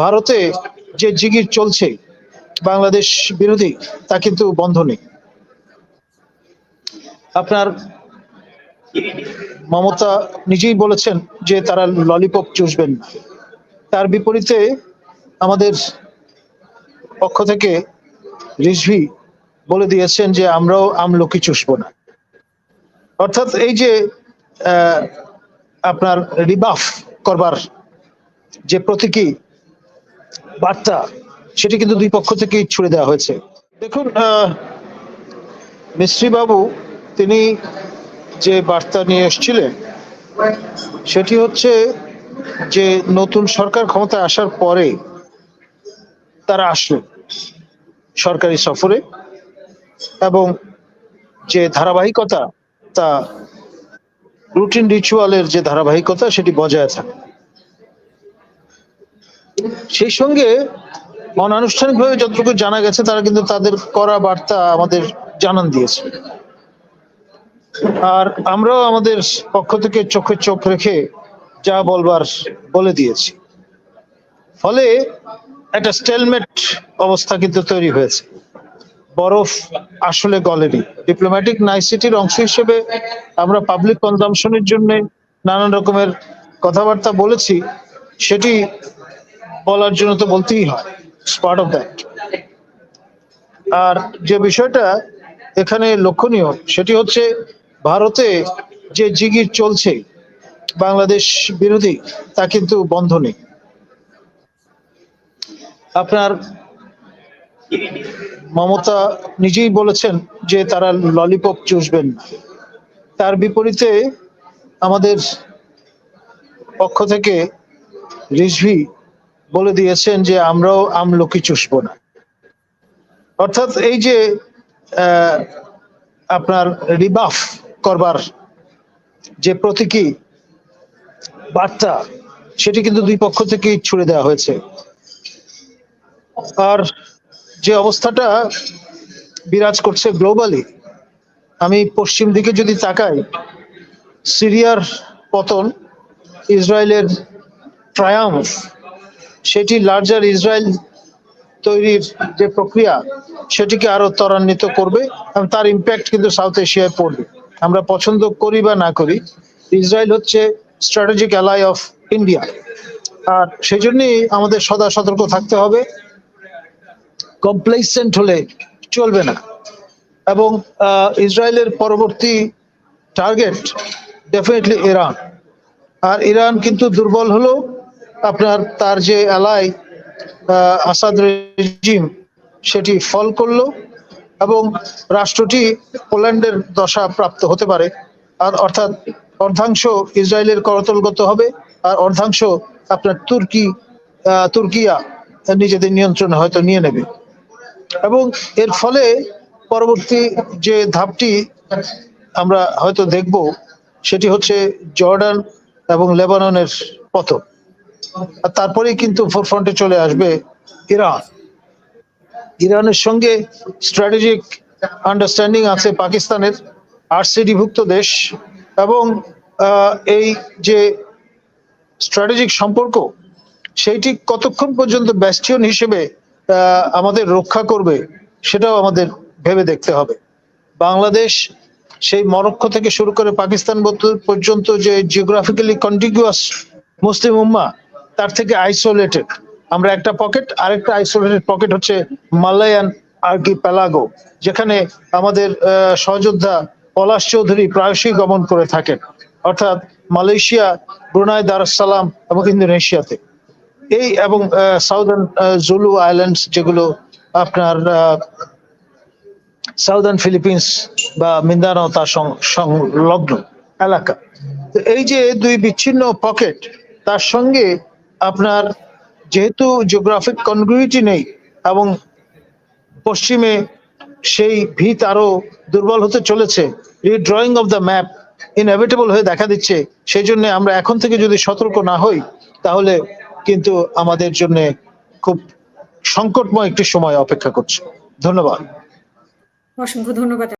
ভারতে যে জিগির চলছে, বাংলাদেশ বিরোধী, তা কিন্তু বন্ধ নেই। আপনার মমতা নিজেই বলেছেন যে তারা ললিপপ চুষবেন তার বিপরীতে আমাদের পক্ষ থেকে রিজভি বলে দিয়েছেন যে আমরাও আমলকি চুষবো না। অর্থাৎ এই যে আপনার রিবাফ করবার যে প্রতীকী বার্তা সেটি কিন্তু দুই পক্ষ থেকেই ছুড়ে দেওয়া হয়েছে। দেখুন আহ, মিস্ত্রি বাবু তিনি যে বার্তা নিয়ে এসেছিলেন সেটি হচ্ছে যে নতুন সরকার ক্ষমতায় আসার পরে তারা আসলো সরকারি সফরে এবং যে ধারাবাহিকতা তা রুটিন রিচুয়ালের যে ধারাবাহিকতা সেটি বজায় থাকে। সেই সঙ্গে অনানুষ্ঠানিকভাবে যতটুকু জানা গেছে, তারা কিন্তু তাদের করা বার্তা আমাদের জানান দিয়েছে। আর আমরাও আমাদের পক্ষ থেকে চোখে চোখ রেখে যা বলবার বলে দিয়েছি। ফলে একটা স্টেলমেট অবস্থা কিন্তু তৈরি হয়েছে। বরফ আসলে গলেনি। ডিপ্লোম্যাটিক নাইসিটির অংশ হিসেবে আমরা পাবলিক কনজামশনের জন্য নানান রকমের কথাবার্তা বলেছি। সেটি বলার জন্য তো বলতেই হয় পার্ট অফ দ্যাট আর যে বিষয়টা এখানে লক্ষণীয়, সেটি হচ্ছে ভারতে যে জিগির চলছে, বাংলাদেশ বিরোধী, তা কিন্তু বন্ধ নেই। আপনার মমতা নিজেই বলেছেন যে তারা ললিপপ চুষবেন তার বিপরীতে আমাদের পক্ষ থেকে রিজভি বলে দিয়েছেন যে আমরাও আমলকি চুষবো না। অর্থাৎ এই যে আপনার রিবাফ করবার যে প্রতীকী বার্তা, সেটি কিন্তু দুই পক্ষ থেকেই ছুড়ে দেওয়া হয়েছে। আর যে অবস্থাটা বিরাজ করছে গ্লোবালি, আমি পশ্চিম দিকে যদি তাকাই, সিরিয়ার পতন, ইসরায়েলের ট্রায়াম্ফ সেটি লার্জার ইসরায়েল তৈরির যে প্রক্রিয়া, সেটিকে আরও ত্বরান্বিত করবে এবং তার ইম্প্যাক্ট কিন্তু সাউথ এশিয়ায় পড়বে। আমরা পছন্দ করি বা না করি, ইসরায়েল হচ্ছে স্ট্র্যাটেজিক অ্যালাই অফ ইন্ডিয়া আর সেই জন্যই আমাদের সদা সতর্ক থাকতে হবে কমপ্লেসেন্ট হলে চলবে না। এবং ইসরায়েলের পরবর্তী টার্গেট ডেফিনেটলি ইরান আর ইরান কিন্তু দুর্বল হলো আপনার তার যে অ্যালাই আসাদ রেজিম সেটি ফল করল এবং রাষ্ট্রটি পোল্যান্ডের দশা প্রাপ্ত হতে পারে। আর অর্থাৎ অর্ধাংশ ইসরায়েলের করতলগত হবে, আর অর্ধাংশ আপনার তুর্কি তুর্কিয়া নিজেদের নিয়ন্ত্রণে হয়তো নিয়ে নেবে। এবং এর ফলে পরবর্তী যে ধাপটি আমরা হয়তো দেখব, সেটি হচ্ছে জর্ডান এবং লেবাননের পতন। আর তারপরেই কিন্তু ফোরফ্রন্টে চলে আসবে ইরান। ইরানের সঙ্গে স্ট্র্যাটেজিক আন্ডারস্ট্যান্ডিং আছে পাকিস্তানের আরসিডি ভুক্ত দেশ, এবং এই যে স্ট্র্যাটেজিক সম্পর্ক সেইটি কতক্ষণ পর্যন্ত ব্যাস্টিয়ন হিসেবে আমাদের রক্ষা করবে, সেটাও আমাদের ভেবে দেখতে হবে। বাংলাদেশ সেই মরক্কো থেকে শুরু করে পাকিস্তান পর্যন্ত যে জিওগ্রাফিক্যালি কন্টিগুয়াস মুসলিম উম্মা তার থেকে আইসোলেটেড আমরা একটা পকেট আরেকটা আইসোলেটেড পকেট হচ্ছে মালায়ান আর্কি প্যালাগো যেখানে আমাদের সহযোদ্ধা পলাশ চৌধুরী প্রায়শই গমন করে থাকেন, অর্থাৎ মালয়েশিয়া, ব্রুনাই দারুসালাম এবং ইন্দোনেশিয়াতে। এই এবং সাউদার্ন জুলু আইল্যান্ডস যেগুলো আপনার সাউদার্ন ফিলিপিন্স বা মিন্দানাও তার সংলগ্ন এলাকা। তো এই যে দুই বিচ্ছিন্ন পকেট তার সঙ্গে আপনার যেহেতু জিওগ্রাফিক কনগ্রুইটি নেই এবং পশ্চিমে সেই ভিত আরও দুর্বল হতে চলেছে redrawing of the map inevitable হয়ে দেখা দিচ্ছে, সেই জন্য আমরা এখন থেকে যদি সতর্ক না হই, তাহলে কিন্তু আমাদের জন্য খুব সংকটময় একটি সময় অপেক্ষা করছে। ধন্যবাদ। অসংখ্য ধন্যবাদ।